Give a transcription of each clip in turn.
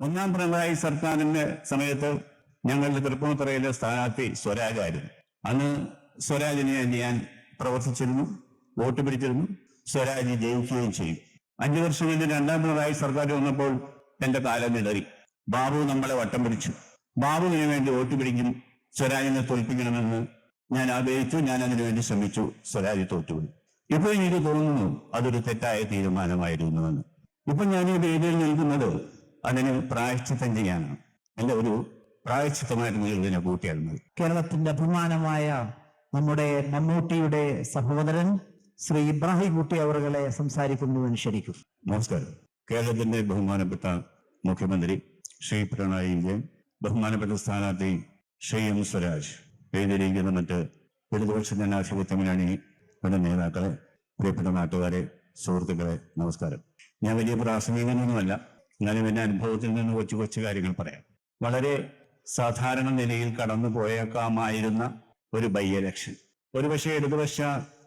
ഒന്നാം പിണറായി സർക്കാരിന്റെ സമയത്ത് ഞങ്ങളുടെ തൃപ്പൂണിത്തുറയിലെ സ്ഥാനാർത്ഥി സ്വരാജായിരുന്നു അന്ന് സ്വരാജിനെ ഞാൻ പ്രവർത്തിച്ചിരുന്നു വോട്ട് പിടിച്ചിരുന്നു സ്വരാജി ജയിക്കുകയും ചെയ്യും അഞ്ചു വർഷം കഴിഞ്ഞ് രണ്ടാം പിണറായി സർക്കാർ വന്നപ്പോൾ എന്റെ കാലം ഇടറി ബാബു നമ്മളെ വട്ടം പിടിച്ചു. ബാബുവിന് വേണ്ടി വോട്ട് പിടിക്കും സ്വരാജിനെ തോൽപ്പിക്കണമെന്ന് ഞാൻ ആഗ്രഹിച്ചു ഞാൻ അതിനു വേണ്ടി ശ്രമിച്ചു സ്വരാജി തോറ്റുപോയി. ഇപ്പോൾ എനിക്ക് തോന്നുന്നു അതൊരു തെറ്റായ തീരുമാനമായിരുന്നുവെന്ന് ഇപ്പൊ ഞാൻ ഈ വേദിയിൽ നിൽക്കുന്നത് അതിന് പ്രായശ്ചിത്തം ചെയ്യാനാണ്. അല്ല ഒരു പ്രായച്ചിത്തമായിരുന്നു ഇതിനെ കൂട്ടിയാൽ മതി. കേരളത്തിന്റെ അഭിമാനമായ നമ്മുടെ മമ്മൂട്ടിയുടെ സഹോദരൻ ശ്രീ ഇബ്രാഹിം കുട്ടി അവറുകളെ സംസാരിക്കുന്നു ശരിക്കും. നമസ്കാരം. കേരളത്തിന്റെ ബഹുമാനപ്പെട്ട മുഖ്യമന്ത്രി ശ്രീ പിണറായി വിജയൻ ബഹുമാനപ്പെട്ട സ്ഥാനാർത്ഥി ശ്രീ എം സ്വരാജ് എഴുതിയിരിക്കുന്ന മറ്റ് ഇടതുപക്ഷ ജനാധിപത്യ ഇവിടെ നേതാക്കളെ പ്രിയപ്പെട്ട നാട്ടുകാരെ സുഹൃത്തുക്കളെ നമസ്കാരം. ഞാൻ വലിയ പ്രാസംഗികനൊന്നുമല്ല. എന്നാലും എന്റെ അനുഭവത്തിൽ നിന്ന് കൊച്ചു കൊച്ചു കാര്യങ്ങൾ പറയാം. വളരെ സാധാരണ നിലയിൽ കടന്നു പോയേക്കാമായിരുന്ന ഒരു ബൈ ഇലക്ഷൻ ഒരുപക്ഷെ ഇടതുപക്ഷ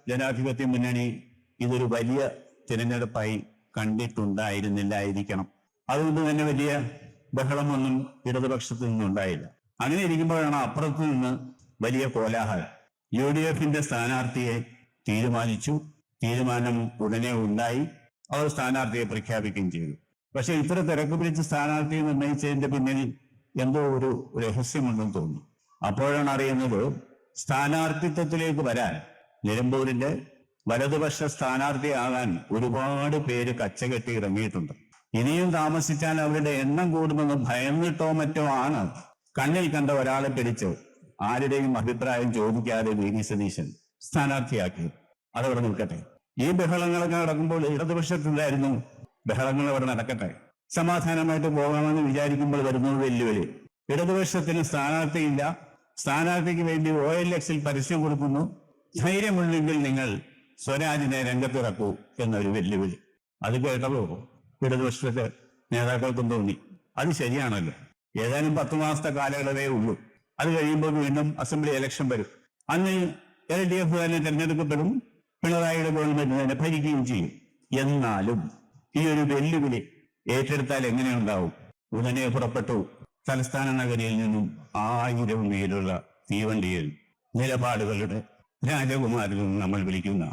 ജനാധിപത്യ മുന്നണി ഇതൊരു വലിയ തിരഞ്ഞെടുപ്പായി കണ്ടിട്ടുണ്ടായിരുന്നില്ലായിരിക്കണം. അതുകൊണ്ട് തന്നെ വലിയ ബഹളമൊന്നും ഇടതുപക്ഷത്തു നിന്നുണ്ടായില്ല. അങ്ങനെ ഇരിക്കുമ്പോഴാണ് അപ്പുറത്തു നിന്ന് വലിയ കോലാഹലം. യു ഡി എഫിന്റെ സ്ഥാനാർത്ഥിയെ തീരുമാനിച്ചു. തീരുമാനം ഉടനെ ഉണ്ടായി. അവർ സ്ഥാനാർത്ഥിയെ പ്രഖ്യാപിക്കുകയും ചെയ്തു. പക്ഷെ ഇത്ര തിരക്ക് പിടിച്ച് സ്ഥാനാർത്ഥിയെ നിർണയിച്ചതിന്റെ പിന്നിൽ എന്തോ ഒരു രഹസ്യമുണ്ടെന്ന് തോന്നുന്നു. അപ്പോഴാണ് അറിയുന്നത് സ്ഥാനാർത്ഥിത്വത്തിലേക്ക് വരാൻ നിലമ്പൂരിന്റെ വലതുപക്ഷ സ്ഥാനാർത്ഥിയാകാൻ ഒരുപാട് പേര് കച്ചകെട്ടി ഇറങ്ങിയിട്ടുണ്ട്. ഇനിയും താമസിച്ചാൽ അവരുടെ എണ്ണം കൂടുമെന്ന് ഭയന്നിട്ടോ മറ്റോ ആണ്. കണ്ണിൽ കണ്ട ഒരാളെ പിടിച്ച് ആരുടെയും അഭിപ്രായം ചോദിക്കാതെ വി ഡി സതീശൻ സ്ഥാനാർത്ഥിയാക്കി. അതവിടെ നിൽക്കട്ടെ. ഈ ബഹളങ്ങളൊക്കെ നടക്കുമ്പോൾ ഇടതുപക്ഷത്തിലായിരുന്നു ബഹളങ്ങൾ അവിടെ നടക്കട്ടെ. സമാധാനമായിട്ട് പോകാമെന്ന് വിചാരിക്കുമ്പോൾ വരുന്നത് വെല്ലുവിളി. ഇടതുപക്ഷത്തിന് സ്ഥാനാർത്ഥിയില്ല. സ്ഥാനാർത്ഥിക്ക് വേണ്ടി ഒ എൽ എക്സിൽ പരസ്യം കൊടുക്കുന്നു. ധൈര്യമുണ്ടെങ്കിൽ നിങ്ങൾ സ്വരാജിനെ രംഗത്തിറക്കൂ എന്നൊരു വെല്ലുവിളി. അത് കേട്ടപ്പോ ഇടതുപക്ഷത്തെ നേതാക്കൾക്കും തോന്നി. അത് ശരിയാണല്ലോ. ഏതാനും പത്ത് മാസത്തെ കാലയളവേ ഉള്ളൂ. അത് കഴിയുമ്പോൾ വീണ്ടും അസംബ്ലി ഇലക്ഷൻ വരും. അന്ന് എൽ ഡി എഫ് തന്നെ തെരഞ്ഞെടുക്കപ്പെടും. പിണറായിയുടെ ഗവൺമെന്റ് തന്നെ ഭരിക്കുകയും ചെയ്യും. എന്നാലും ഈ ഒരു വെല്ലുവിളി ഏറ്റെടുത്താൽ എങ്ങനെയുണ്ടാവും ഉടനെ പുറപ്പെട്ടു. തലസ്ഥാന നഗരിയിൽ നിന്നും ആയിരം മീലുള്ള തീവണ്ടിയിൽ നിലപാടുകളുടെ രാജകുമാരിൽ നിന്ന് നമ്മൾ വിളിക്കുന്ന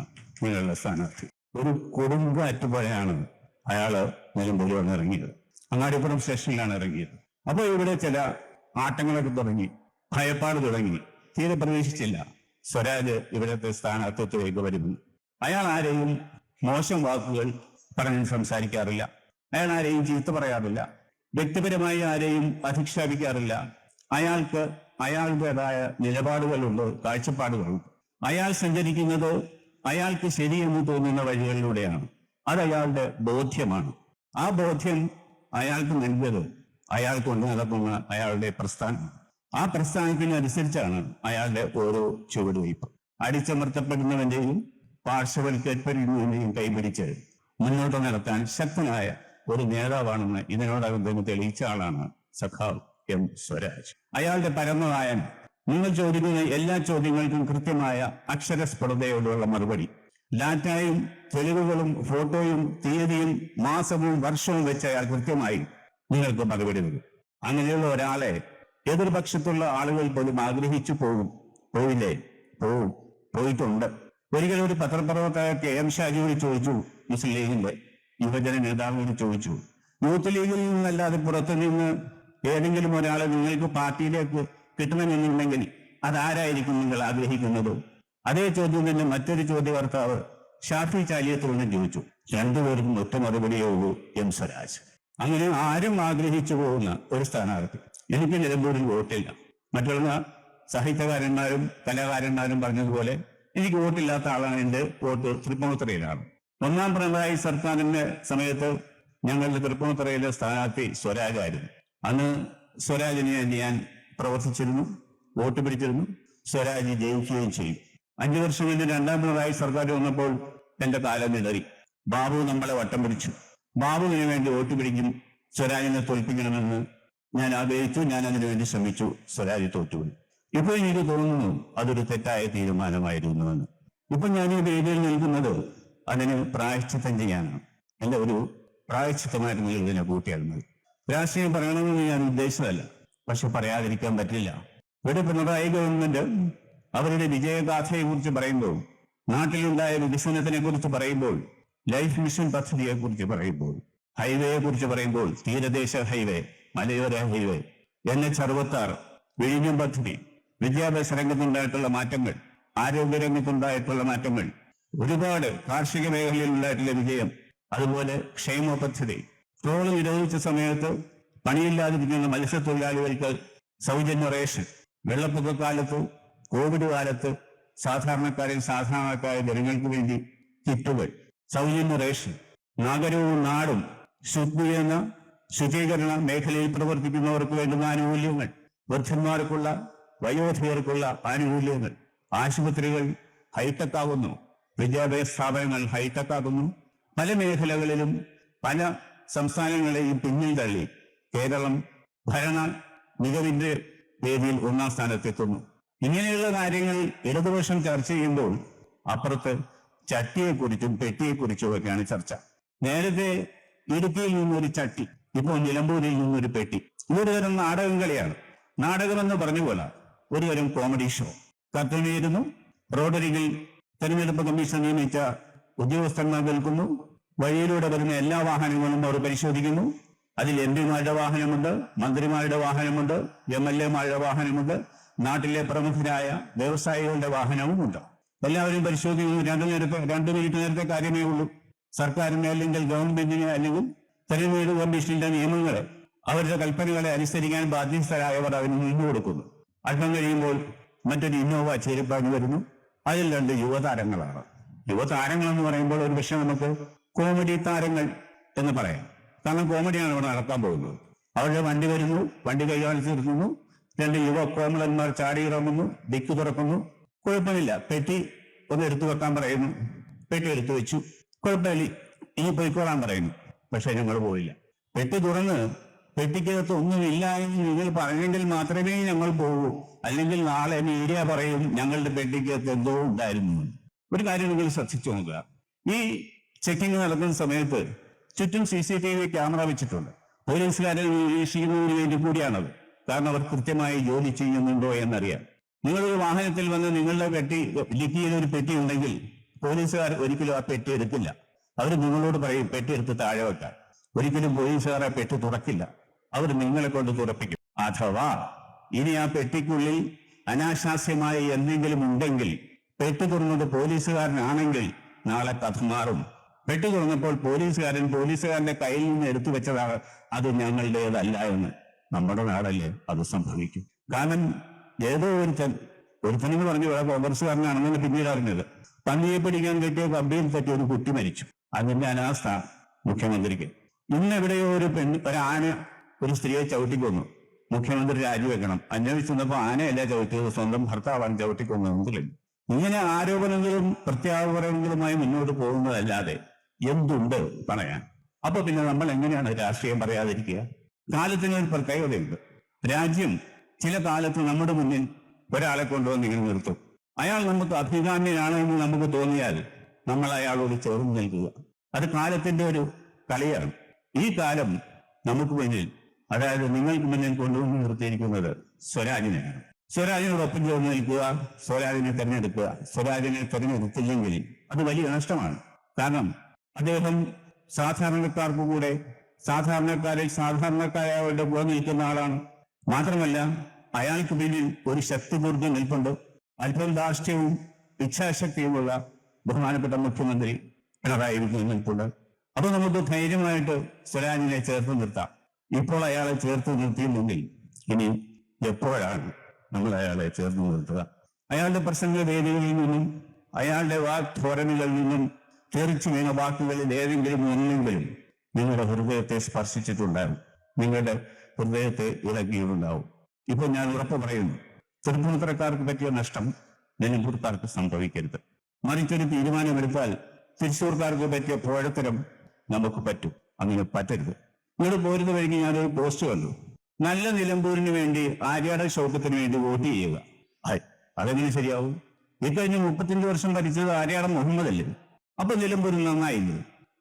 നിങ്ങളുടെ സ്ഥാനാർത്ഥി. ഒരു കൊടുങ്കാറ്റ് പോലെയാണ് അയാൾ നിലമ്പൂരിലാണ് ഇറങ്ങിയത് അങ്ങാടിപ്പുറം സ്റ്റേഷനിലാണ് ഇറങ്ങിയത്. അപ്പോൾ ഇവിടെ ചില ആട്ടങ്ങളൊക്കെ തുടങ്ങി. ഭയപ്പാട് തുടങ്ങി. തീരെ പ്രവേശിച്ചില്ല സ്വരാജ് ഇവിടുത്തെ സ്ഥാനാർത്ഥിത്വത്തിലേക്ക് വരുന്നു. അയാൾ ആരെയും മോശം വാക്കുകൾ പറഞ്ഞ് സംസാരിക്കാറില്ല. അയാൾ ആരെയും ചീത്ത പറയാറില്ല. വ്യക്തിപരമായി ആരെയും അധിക്ഷേപിക്കാറില്ല. അയാൾക്ക് അയാളുടേതായ നിലപാടുകളുണ്ട് കാഴ്ചപ്പാടുകളുണ്ട്. അയാൾ സഞ്ചരിക്കുന്നത് അയാൾക്ക് ശരിയെന്ന് തോന്നുന്ന വഴികളിലൂടെയാണ്. അത് അയാളുടെ ബോധ്യമാണ്. ആ ബോധ്യം അയാൾക്ക് നൽകിയത് അയാൾ കൊണ്ട് നടക്കുന്ന അയാളുടെ പ്രസ്ഥാനം. ആ പ്രസ്ഥാനത്തിനനുസരിച്ചാണ് അയാളുടെ ഓരോ ചുവടുവയ്പ്. അടിച്ചമർത്തപ്പെടുന്നവന്റെയും പാർശ്വവൽക്കരിക്കപ്പെടുന്നതിന്റെയും കൈപിടിച്ച് മുന്നോട്ട് നടത്താൻ ശക്തനായ ഒരു നേതാവാണെന്ന് ഇതിനോടകം തന്നെ തെളിയിച്ച ആളാണ് സഖാവ് എം സ്വരാജ്. അയാളുടെ പരമനായൻ. നിങ്ങൾ ചോദിക്കുന്ന എല്ലാ ചോദ്യങ്ങൾക്കും കൃത്യമായ അക്ഷരസ്ഫുടതയോടുള്ള മറുപടി. ഡാറ്റയും തെളിവുകളും ഫോട്ടോയും തീയതിയും മാസവും വർഷവും വെച്ച് അയാൾ കൃത്യമായി നിങ്ങൾക്ക് മറുപടി നൽകും. അങ്ങനെയുള്ള ഒരാളെ എതിർപക്ഷത്തുള്ള ആളുകൾ പോലും ആഗ്രഹിച്ചു പോകും. പോയില്ലേ? പോവും. പോയിട്ടുണ്ട്. ഒരിക്കലും ഒരു പത്രപ്രവർത്തക കെ എം ഷാജിയോട് ചോദിച്ചു മുസ്ലിം ലീഗിന്റെ യുവജന നേതാവിനോട് ചോദിച്ചു യൂത്ത് ലീഗിൽ നിന്നല്ലാതെ പുറത്തു നിന്ന് ഏതെങ്കിലും ഒരാളെ നിങ്ങൾക്ക് പാർട്ടിയിലേക്ക് കിട്ടണമെന്നുണ്ടെങ്കിൽ അതാരായിരിക്കും നിങ്ങൾ ആഗ്രഹിക്കുന്നത്? അതേ ചോദ്യം തന്നെ മറ്റൊരു ചോദ്യകർത്താവ് ഷാഫി ചാലിയത്തോടും ചോദിച്ചു രണ്ടുപേർക്കും ഒറ്റ മറുപടിയേ ഉള്ളൂ എം സ്വരാജ്. അങ്ങനെ ആരും ആഗ്രഹിച്ചു പോകുന്ന ഒരു സ്ഥാനാർത്ഥി. എനിക്ക് നിലമ്പൂരിൽ വോട്ടില്ല. മറ്റുള്ള സാഹിത്യകാരന്മാരും കലാകാരന്മാരും പറഞ്ഞതുപോലെ എനിക്ക് വോട്ടില്ലാത്ത ആളാണ് എന്റെ വോട്ട് തൃപ്പൂണിത്തുറയിലാണ്. ഒന്നാം പിണറായി സർക്കാരിന്റെ സമയത്ത് ഞങ്ങളുടെ തൃപ്പൂണിത്തറയിലെ സ്ഥാനാർത്ഥി സ്വരാജായിരുന്നു അന്ന് സ്വരാജിനെ ഞാൻ പ്രവർത്തിച്ചിരുന്നു വോട്ട് പിടിച്ചിരുന്നു. സ്വരാജ് ജയിക്കുകയും ചെയ്യും. അഞ്ചു വർഷം കഴിഞ്ഞ് രണ്ടാം പിണറായി സർക്കാർ വന്നപ്പോൾ എന്റെ കാലം ഇടറി ബാബു നമ്മളെ വട്ടം പിടിച്ചു. ബാബുവിന് വേണ്ടി വോട്ട് പിടിക്കും സ്വരാജിനെ തോൽപ്പിക്കണമെന്ന് ഞാൻ ആഗ്രഹിച്ചു. ഞാൻ അതിനുവേണ്ടി ശ്രമിച്ചു സ്വരാജ് തോറ്റുപോയി. ഇപ്പോൾ എനിക്ക് തോന്നുന്നു അതൊരു തെറ്റായ തീരുമാനമായിരുന്നു എന്ന്. ഇപ്പൊ ഞാൻ ഈ വേദിയിൽ നിൽക്കുന്നത് അതിന് പ്രായശ്ചിത്തം ചെയ്യാനാണ്. എന്റെ ഒരു പ്രായശ്ചിത്തമായിട്ട് നിങ്ങൾ ഇതിനെ കൂട്ടിയാൽ രാഷ്ട്രീയം പറയണമെന്ന് ഞാൻ ഉദ്ദേശിച്ചതല്ല. പക്ഷെ പറയാതിരിക്കാൻ പറ്റില്ല. ഇവിടെ പിണറായി ഗവൺമെന്റ് അവരുടെ വിജയഗാഥയെ കുറിച്ച് പറയുമ്പോൾ നാട്ടിലുണ്ടായ വികസനത്തിനെ കുറിച്ച് പറയുമ്പോൾ ലൈഫ് മിഷൻ പദ്ധതിയെ കുറിച്ച് പറയുമ്പോൾ ഹൈവേയെ കുറിച്ച് പറയുമ്പോൾ തീരദേശ ഹൈവേ മലയോര ഹൈവേ എൻ എച്ച് അറുപത്തി വിഴിഞ്ഞം പദ്ധതി വിദ്യാഭ്യാസ രംഗത്തുണ്ടായിട്ടുള്ള മാറ്റങ്ങൾ ആരോഗ്യ രംഗത്തുണ്ടായിട്ടുള്ള മാറ്റങ്ങൾ ഒരുപാട് കാർഷിക മേഖലയിൽ ഉണ്ടായിട്ടുള്ള വിജയം. അതുപോലെ ക്ഷേമ പദ്ധതി. ട്രോൾ നിരോധിച്ച സമയത്ത് പണിയില്ലാതിരിക്കുന്ന മത്സ്യത്തൊഴിലാളികൾക്ക് സൗജന്യ റേഷൻ. വെള്ളപ്പൊക്ക കാലത്ത് കോവിഡ് കാലത്ത് സാധാരണക്കാരിൽ സാധാരണക്കാരായ ജനങ്ങൾക്ക് വേണ്ടി കിറ്റുകൾ സൗജന്യ റേഷൻ. നഗരവും നാടും ശുദ്ധി എന്ന ശുചീകരണ മേഖലയിൽ പ്രവർത്തിക്കുന്നവർക്ക് വേണ്ടുന്ന ആനുകൂല്യങ്ങൾ. വൃദ്ധന്മാർക്കുള്ള വയോധികർക്കുള്ള ആനുകൂല്യങ്ങൾ. ആശുപത്രികൾ ഹൈടെക് ആകുന്നു വിദ്യാഭ്യാസ സ്ഥാപനങ്ങൾ ഹൈടെക് ആകുന്നു. പല മേഖലകളിലും പല സംസ്ഥാനങ്ങളെയും പിന്നിൽ തള്ളി. കേരളം ഭരണ മികവിന്റെ വേദിയിൽ ഒന്നാം സ്ഥാനത്തെത്തുന്നു. ഇങ്ങനെയുള്ള കാര്യങ്ങൾ ഇടതുപക്ഷം ചർച്ച ചെയ്യുമ്പോൾ അപ്പുറത്ത് ചട്ടിയെക്കുറിച്ചും പെട്ടിയെക്കുറിച്ചും ഒക്കെയാണ് ചർച്ച. നേരത്തെ ഇടുക്കിയിൽ നിന്നൊരു ചട്ടി ഇപ്പോൾ നിലമ്പൂരിൽ നിന്നൊരു പെട്ടി. ഇതൊരു തരം നാടകം കളിയാണ്. പറഞ്ഞ പോലെ ഒരു തരം കോമഡി ഷോ കത്തുനീരുന്നു റോഡരികിൽ തെരഞ്ഞെടുപ്പ് കമ്മീഷൻ നിയമിച്ച ഉദ്യോഗസ്ഥന്മാർ നിൽക്കുന്നു. വഴിയിലൂടെ വരുന്ന എല്ലാ വാഹനങ്ങളും അവർ പരിശോധിക്കുന്നു. അതിൽ എം പിമാരുടെ വാഹനമുണ്ട് മന്ത്രിമാരുടെ വാഹനമുണ്ട് എം എൽ എമാരുടെ വാഹനമുണ്ട് നാട്ടിലെ പ്രമുഖരായ വ്യവസായികളുടെ വാഹനവും ഉണ്ട്. എല്ലാവരും പരിശോധിക്കുന്നു. രണ്ടു നേരത്തെ രണ്ടു മിനിറ്റ് നേരത്തെ കാര്യമേ ഉള്ളൂ. സർക്കാരിനെ അല്ലെങ്കിൽ ഗവൺമെന്റിനെ അല്ലെങ്കിൽ തെരഞ്ഞെടുപ്പ് കമ്മീഷന്റെ നിയമങ്ങളെ അവരുടെ കൽപ്പനകളെ അനുസരിക്കാൻ ബാധ്യസ്ഥരായവർ അതിന് നിന്നു കൊടുക്കുന്നു അല്പം കഴിയുമ്പോൾ മറ്റൊരു ഇന്നോവ ചേരുപ്പാൻ വരുന്നു. അതിൽ രണ്ട് യുവതാരങ്ങളാണ്. യുവതാരങ്ങൾ എന്ന് പറയുമ്പോൾ ഒരു പക്ഷെ നമുക്ക് കോമഡി താരങ്ങൾ എന്ന് പറയാം. കാരണം കോമഡിയാണ് ഇവിടെ നടക്കാൻ പോകുന്നത്. അവരുടെ വണ്ടി വരുന്നു വണ്ടി കൈകാണിച്ച് നിർത്തുന്നു രണ്ട് യുവ കോമളന്മാർ ചാടി ഇറങ്ങുന്നു ഡിക്ക് തുറക്കുന്നു. കുഴപ്പമില്ല. പെട്ടി ഒന്ന് എടുത്തു വെക്കാൻ പറയുന്നു. പെട്ടി എടുത്തു വെച്ചു. കുഴപ്പമില്ല. ഇനി പോയിക്കോളാൻ പറയുന്നു. പക്ഷെ ഞങ്ങൾ പോയില്ല. പെട്ടി തുറന്ന് പെട്ടിക്കകത്ത് ഒന്നുമില്ല എന്ന് നിങ്ങൾ പറഞ്ഞെങ്കിൽ മാത്രമേ ഞങ്ങൾ പോകൂ. അല്ലെങ്കിൽ നാളെ മീഡിയ പറയും ഞങ്ങളുടെ പെട്ടിക്കകത്ത് എന്തോ ഉണ്ടായിരുന്നു. ഒരു കാര്യം നിങ്ങൾ ശ്രദ്ധിച്ചു നോക്കുക. ഈ ചെക്കിംഗ് നടക്കുന്ന സമയത്ത് ചുറ്റും C C T V camera വെച്ചിട്ടുണ്ട് പോലീസുകാരെ നിരീക്ഷിക്കുന്നതിന് വേണ്ടി കൂടിയാണത്. കാരണം അവർ കൃത്യമായി ജോലി ചെയ്യുന്നുണ്ടോ എന്നറിയാം. നിങ്ങളൊരു വാഹനത്തിൽ വന്ന് നിങ്ങളുടെ പെട്ടി ലിക്കിയിൽ ഒരു പെട്ടി ഉണ്ടെങ്കിൽ പോലീസുകാർ ഒരിക്കലും ആ പെട്ടി എടുക്കില്ല. അവർ നിങ്ങളോട് പറയും പെട്ടി എടുത്ത് താഴെ വെക്കാൻ ഒരിക്കലും പോലീസുകാർ ആ പെട്ടി തുറക്കില്ല. അവർ നിങ്ങളെ കൊണ്ട് തുറപ്പിക്കും. അഥവാ ഇനി ആ പെട്ടിക്കുള്ളിൽ അനാശാസ്യമായ എന്തെങ്കിലും ഉണ്ടെങ്കിൽ പെട്ടി തുറന്നത് പോലീസുകാരനാണെങ്കിൽ നാളെ കഥ മാറും. പെട്ടി തുറന്നപ്പോൾ പോലീസുകാരൻ പോലീസുകാരന്റെ കയ്യിൽ നിന്ന് എടുത്തു വെച്ചതാണ് അത് ഞങ്ങളുടേതല്ല എന്ന്. നമ്മുടെ നാടല്ലേ അത് സംഭവിക്കും. കാരണം ഏതോ ഒരുത്തൻ ഒരുത്തനെന്ന് പറഞ്ഞു ഇവിടെ കോൺഗ്രസ്സുകാരനാണെന്നാണ് പിന്നീട് അറിഞ്ഞത്. പന്നിയെ പിടിക്കാൻ കിട്ടിയ കമ്പിയിൽ തെറ്റി ഒരു കുട്ടി മരിച്ചു. അതിന്റെ അനാസ്ഥ മുഖ്യമന്ത്രിക്ക്. ഇന്ന് എവിടെയോ ഒരു പെണ്ണ് ഒരു ആന ഒരു സ്ത്രീയെ ചവിട്ടിക്കൊന്നു. മുഖ്യമന്ത്രി രാജിവെക്കണം. അന്വേഷിച്ച് വന്നപ്പോ ആനയല്ല ചവിട്ടിയത്. സ്വന്തം ഭർത്താവാണ് ചവിട്ടിക്കൊന്നതെന്ന് തെളിഞ്ഞു. ഇങ്ങനെ ആരോപണങ്ങളും പ്രത്യാരോപണങ്ങളുമായി മുന്നോട്ട് പോകുന്നതല്ലാതെ എന്തുണ്ട് പറയാൻ? അപ്പൊ പിന്നെ നമ്മൾ എങ്ങനെയാണ് രാഷ്ട്രീയം പറയാതിരിക്കുക? കാലത്തിന് ഒരു പ്രത്യേകതയുണ്ട്. രാജ്യം ചില കാലത്ത് നമ്മുടെ മുന്നിൽ ഒരാളെ കൊണ്ടുവന്ന് ഇങ്ങനെ നിർത്തും. അയാൾ നമുക്ക് അഭികാമ്യനാണ് എന്ന് നമുക്ക് തോന്നിയാൽ നമ്മൾ അയാളോട് ചേർന്ന് നിൽക്കുക. അത് കാലത്തിന്റെ ഒരു കളിയാണ്. ഈ കാലം നമുക്ക് മുന്നിൽ അതായത് നിങ്ങൾക്ക് മുന്നിൽ കൊണ്ടുവന്ന് നിർത്തിയിരിക്കുന്നത് സ്വരാജിനെയാണ്. സ്വരാജിനോടൊപ്പം ചേർന്ന് നിൽക്കുക സ്വരാജിനെ തെരഞ്ഞെടുക്കുക സ്വരാജിനെ തെരഞ്ഞെടുത്തില്ലെങ്കിൽ അത് വലിയ നഷ്ടമാണ്. കാരണം അദ്ദേഹം സാധാരണക്കാർക്ക് കൂടെ സാധാരണക്കാരിൽ അവരുടെ കൂടെ നിൽക്കുന്ന ആളാണ്. മാത്രമല്ല അയാൾക്ക് പിന്നിൽ ഒരു ശക്തിപൂർജം നിൽപ്പുണ്ട്. അല്പം ധാർഷ്ട്യവും ഇച്ഛാശക്തിയുമുള്ള ബഹുമാനപ്പെട്ട മുഖ്യമന്ത്രി പിണറായി വിജയൻ നിൽപ്പുണ്ട്. അപ്പൊ നമുക്ക് ധൈര്യമായിട്ട് സ്വരാജിനെ ചേർത്ത് നിർത്താം. ഇപ്പോൾ അയാളെ ചേർത്ത് നിർത്തിയില്ലെങ്കിൽ ഇനി എപ്പോഴാണ് നമ്മൾ അയാളെ ചേർത്ത് നിർത്തുക? അയാളുടെ പ്രസംഗ വേദികളിൽ നിന്നും അയാളുടെ വാക്ധോരണികളിൽ നിന്നും തെറിച്ചു വീണ വാക്കുകളിൽ ഏതെങ്കിലും ഒന്നെങ്കിലും നിങ്ങളുടെ ഹൃദയത്തെ സ്പർശിച്ചിട്ടുണ്ടാകും. നിങ്ങളുടെ ഹൃദയത്തെ ഇളകിയിട്ടുണ്ടാവും ഇപ്പൊ ഞാൻ ഉറപ്പ് പറയുന്നു തൃപ്പൂണിത്തറക്കാർക്ക് പറ്റിയ നഷ്ടം നെല്ലൂർക്കാർക്ക് സംഭവിക്കരുത്. മറിച്ചൊരു തീരുമാനമെടുത്താൽ തൃശ്ശൂർക്കാർക്ക് പറ്റിയ പോഴത്തരം നമുക്ക് പറ്റും. അങ്ങനെ പറ്റരുത്. ഇവിടെ പോരുന്ന വഴിക്ക് ഞാനൊരു പോസ്റ്റ് കണ്ടു. നല്ല നിലമ്പൂരിന് വേണ്ടി ആര്യാട ശൗക്കത്തിന് വേണ്ടി വോട്ട് ചെയ്യുക. അതെങ്ങനെ ശരിയാവും? ഈ കഴിഞ്ഞ മുപ്പത്തിയഞ്ച് വർഷം ഭരിച്ചത് ആര്യാട മുഹമ്മദ് അല്ലേ അപ്പൊ നിലമ്പൂർ നന്നായിരുന്നു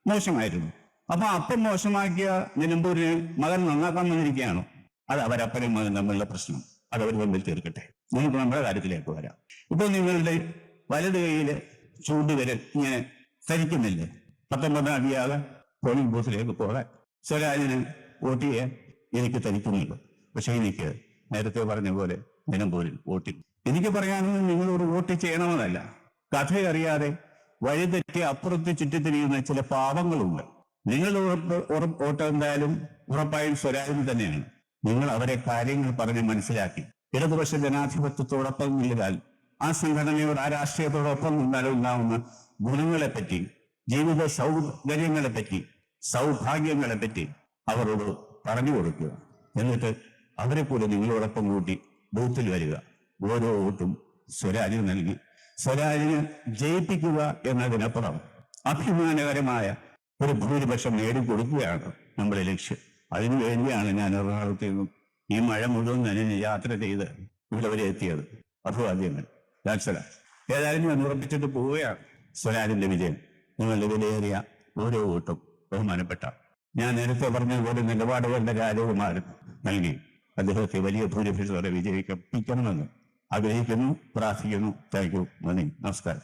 മോശമായിരുന്നു. അപ്പൊ അപ്പം മോശമാക്കിയ നിലമ്പൂരിന് മകൻ നന്നാക്കാൻ വന്നിരിക്കുകയാണോ? അത് അവരപ്പനും മകൻ തമ്മിലുള്ള പ്രശ്നം. അത് അവർ തമ്മിൽ തീർക്കട്ടെ. നമുക്ക് നമ്മുടെ കാര്യത്തിലേക്ക് വരാം. ഇപ്പൊ നിങ്ങളുടെ വലത് കൈയിൽ ചൂണ്ടുവിരൽ ഇങ്ങനെ ധരിക്കുന്നില്ലേ പത്തൊമ്പതാം തീയതി പോളിംഗ് ബൂത്തിലേക്ക് പോകാൻ. സ്വരാജിന് വോട്ട് ചെയ്യാൻ എനിക്ക് തനിക്കുന്നില്ല പക്ഷെ എനിക്ക് നേരത്തെ പറഞ്ഞ പോലെ നിലമ്പൂരിൽ വോട്ടിൽ എനിക്ക് പറയാനുള്ളത് നിങ്ങളോട് വോട്ട് ചെയ്യണമെന്നല്ല. കഥയറിയാതെ വഴിതെറ്റി അപ്പുറത്ത് ചുറ്റിത്തിരിയുന്ന ചില പാവങ്ങളുണ്ട്. നിങ്ങൾ വോട്ട് എന്തായാലും ഉറപ്പായും സ്വരാജിന് തന്നെയാണ്. നിങ്ങൾ അവരെ കാര്യങ്ങൾ പറഞ്ഞ് മനസ്സിലാക്കി. ഇടതുപക്ഷ ജനാധിപത്യത്തോടൊപ്പം നിൽക്കാൻ ആ സംഘടനയോട് ആ രാഷ്ട്രീയത്തോടൊപ്പം നിന്നാലും ഉണ്ടാവുന്ന ഗുണങ്ങളെപ്പറ്റി ജീവിത സൗകര്യങ്ങളെ പറ്റി സൗഭാഗ്യങ്ങളെ പറ്റി അവരോട് പറഞ്ഞു കൊടുക്കുക. എന്നിട്ട് അവരെ പോലെ നിങ്ങളോടൊപ്പം കൂട്ടി ബൂത്തിൽ വരിക. ഓരോ വോട്ടും സ്വരാജിന് നൽകി. സ്വരാജിന് ജയിപ്പിക്കുക എന്നതിനപ്പുറം അഭിമാനകരമായ ഒരു ഭൂരിപക്ഷം നേടിക്കൊടുക്കുകയാണ് നമ്മുടെ ലക്ഷ്യം. അതിനു വേണ്ടിയാണ് ഞാൻ എറണാകുളത്ത് നിന്നും ഈ മഴ മുഴുവൻ നനഞ്ഞ് യാത്ര ചെയ്ത് ഇവിടെ വരെ എത്തിയത്. അഭിവാദ്യങ്ങൾ രാക്ഷല ഏതായാലും ഞാൻ ഉറപ്പിച്ചിട്ട് പോവുകയാണ്. സ്വരാജിന്റെ വിജയം. നിങ്ങളുടെ വിലയേറിയ ഓരോ വോട്ടും ബഹുമാനപ്പെട്ട ഞാൻ നേരത്തെ പറഞ്ഞതുപോലെ നിലപാടുകളുടെ രാജകുമാരൻ നൽകി. അദ്ദേഹത്തെ വലിയ ഭൂരിപക്ഷത്തോടെ വിജയിപ്പിക്കണമെന്ന് ആഗ്രഹിക്കുന്നു. പ്രാർത്ഥിക്കുന്നു. Thank you. നന്ദി. നമസ്കാരം.